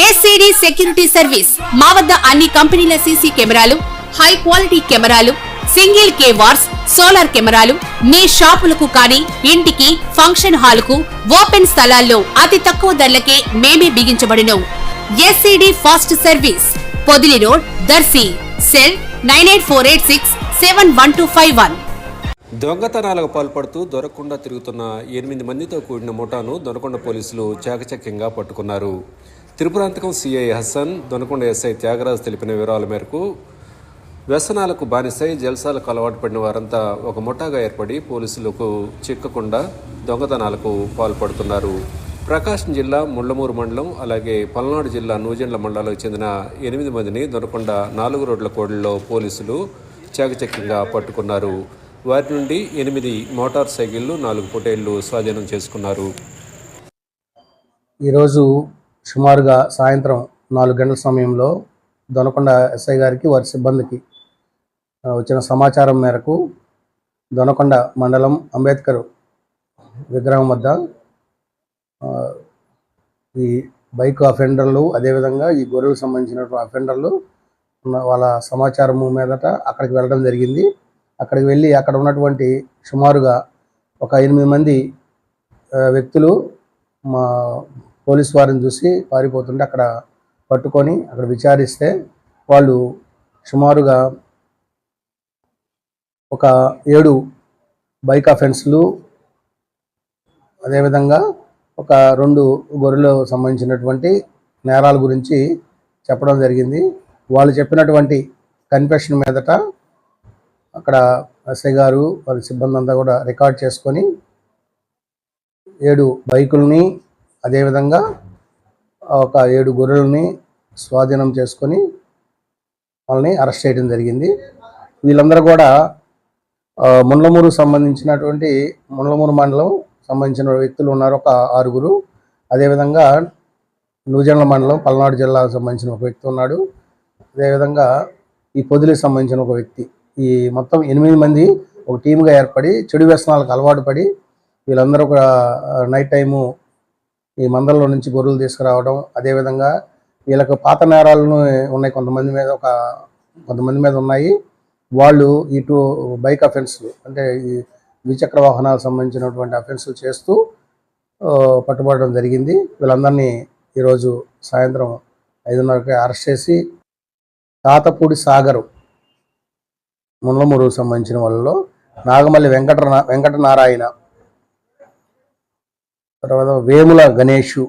SCD security service మా వద్ద అన్ని కంపెనీల సీసీ కెమెరాలు హై క్వాలిటీ కెమెరాలు సింగిల్ కే వార్స్ సోలార్ కెమెరాలు మీ షాపులకు కానీ ఇంటికి ఫంక్షన్ హాలుకు ఓపెన్ స్థలాల్లో అతి తక్కువ ధరలకే మేమే బిగించబడిన. SCD fast service Podili road Darsi. Cell nine eight four eight six seven one two five one. దొంగతనాలకు పాల్పడుతూ దొరకకుండా తిరుగుతున్న ఎనిమిది మందితో కూడిన ముఠాను దొనకొండ పోలీసులు చాకచక్యంగా పట్టుకున్నారు. తిరుపురాంతకం సిఐ హసన్ దొనకొండ ఎస్ఐ త్యాగరాజ్ తెలిపిన వివరాల మేరకు వ్యసనాలకు బానిసై జల్సాలకు అలవాటు పడిన వారంతా ఒక ముఠాగా ఏర్పడి పోలీసులకు చిక్కకుండా దొంగతనాలకు పాల్పడుతున్నారు. ప్రకాశం జిల్లా ముళ్ళమూరు మండలం అలాగే పల్నాడు జిల్లా నూజెండ్ల మండలాలకు చెందిన ఎనిమిది మందిని దొనకొండ నాలుగు రోడ్ల కోడల్లో పోలీసులు చాకచక్యంగా పట్టుకున్నారు. వారి నుండి ఎనిమిది మోటార్ సైకిళ్ళు నాలుగు పొటేళ్ళు స్వాధీనం చేసుకున్నారు. ఈరోజు సుమారుగా సాయంత్రం నాలుగు గంటల సమయంలో దొనకొండ ఎస్ఐ గారికి వారి సిబ్బందికి వచ్చిన సమాచారం మేరకు దొనకొండ మండలం అంబేద్కర్ విగ్రహం వద్ద ఈ బైక్ అఫెండర్లు అదేవిధంగా ఈ గొర్రెలకు సంబంధించినటువంటి అఫెండర్లు ఉన్న వాళ్ళ సమాచారము మీదట అక్కడికి వెళ్ళడం జరిగింది. అక్కడికి వెళ్ళి అక్కడ ఉన్నటువంటి సుమారుగా ఒక ఎనిమిది మంది వ్యక్తులు మా పోలీస్ వారిని చూసి పారిపోతుంటే అక్కడ పట్టుకొని అక్కడ విచారిస్తే వాళ్ళు సుమారుగా ఒక ఏడు బైక్ అఫెన్స్లు అదేవిధంగా ఒక రెండు గొర్రెలకు సంబంధించినటువంటి నేరాల గురించి చెప్పడం జరిగింది. వాళ్ళు చెప్పినటువంటి కన్ఫెషన్ మీదట అక్కడ ఎస్ఐ గారు వాళ్ళ సిబ్బంది అంతా కూడా రికార్డ్ చేసుకొని ఏడు బైకుల్ని అదేవిధంగా ఒక ఏడు గొర్రెల్ని స్వాధీనం చేసుకొని వాళ్ళని అరెస్ట్ చేయడం జరిగింది. వీళ్ళందరూ కూడా ఆ, ముండ్లమూరు సంబంధించినటువంటి ముండ్లమూరు మండలం సంబంధించిన వ్యక్తులు ఉన్నారు ఒక ఆరుగురు. అదేవిధంగా నూజెండ్ల మండలం పల్నాడు జిల్లాకు సంబంధించిన ఒక వ్యక్తి ఉన్నాడు. అదేవిధంగా ఈ పొదిలికి సంబంధించిన ఒక వ్యక్తి. ఈ మొత్తం ఎనిమిది మంది ఒక టీముగా ఏర్పడి చెడు వ్యసనాలకు అలవాటు పడి వీళ్ళందరూ కూడా నైట్ టైము ఈ మందల్లో నుంచి గొర్రెలు తీసుకురావడం అదేవిధంగా వీళ్ళకు పాత నేరాలను ఉన్నాయి కొంతమంది మీద ఒక కొంతమంది మీద ఉన్నాయి. వాళ్ళు ఇటు బైక్ అఫెన్స్ అంటే ఈ ద్విచక్ర వాహనాలకు సంబంధించినటువంటి అఫెన్సులు చేస్తూ పట్టుబడడం జరిగింది. వీళ్ళందరినీ ఈరోజు సాయంత్రం ఐదున్నరకి అరెస్ట్ చేసి తాతపూడి సాగరు మునలమూరుకు సంబంధించిన వాళ్ళలో నాగమల్లి వెంకట వెంకటనారాయణ తర్వాత వేముల గణేషు